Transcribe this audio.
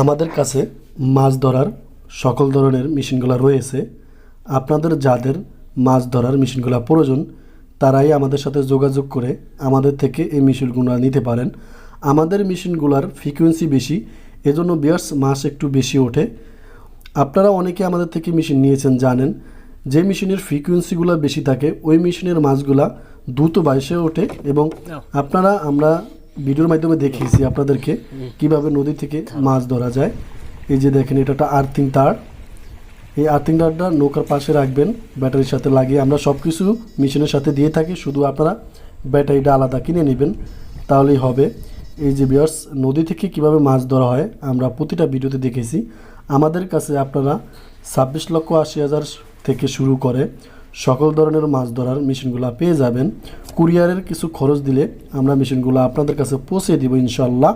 আমাদের কাছে মাছ ধরার সকল ধরনের মেশিনগুলো রয়েছে। আপনাদের যাদের মাছ ধরার মেশিনগুলো প্রয়োজন তারাই আমাদের সাথে যোগাযোগ করে আমাদের থেকে এই মেশিনগুলো নিতে পারেন। আমাদের মেশিনগুলোর ফ্রিকোয়েন্সি বেশি এজন্য বিয়ার্স মাছ একটু বেশি ওঠে। আপনারা অনেকে আমাদের থেকে মেশিন নিয়েছেন জানেন। যে মেশিনের ফ্রিকোয়েন্সিগুলো বেশি থাকে ওই মেশিনের মাছগুলা দ্রুত বাইসে ওঠে এবং আপনারা আমরা ভিডিওর মাধ্যমে দেখিয়েছি আপনাদেরকে, কীভাবে নদী থেকে মাছ ধরা যায়। এই যে দেখেন, এটা একটা আর্থিং তার। এই আর্থিং তারটা নৌকার পাশে রাখবেন, ব্যাটারির সাথে লাগিয়ে। আমরা সব কিছু মেশিনের সাথে দিয়ে থাকি, শুধু আপনারা ব্যাটারিটা আলাদা কিনে নেবেন, তাহলেই হবে। এই যে বিয়ার্স নদী থেকে কীভাবে মাছ ধরা হয়, আমরা প্রতিটা ভিডিওতে দেখেছি। আমাদের কাছে আপনারা ছাব্বিশ লক্ষ আশি হাজার থেকে শুরু করে সকল ধরনের মাছ ধরার মেশিনগুলো পেয়ে যাবেন। কুরিয়ারের কিছু খরচ দিলে আমরা মেশিনগুলো আপনাদের কাছে পৌঁছে দিব ইনশাল্লাহ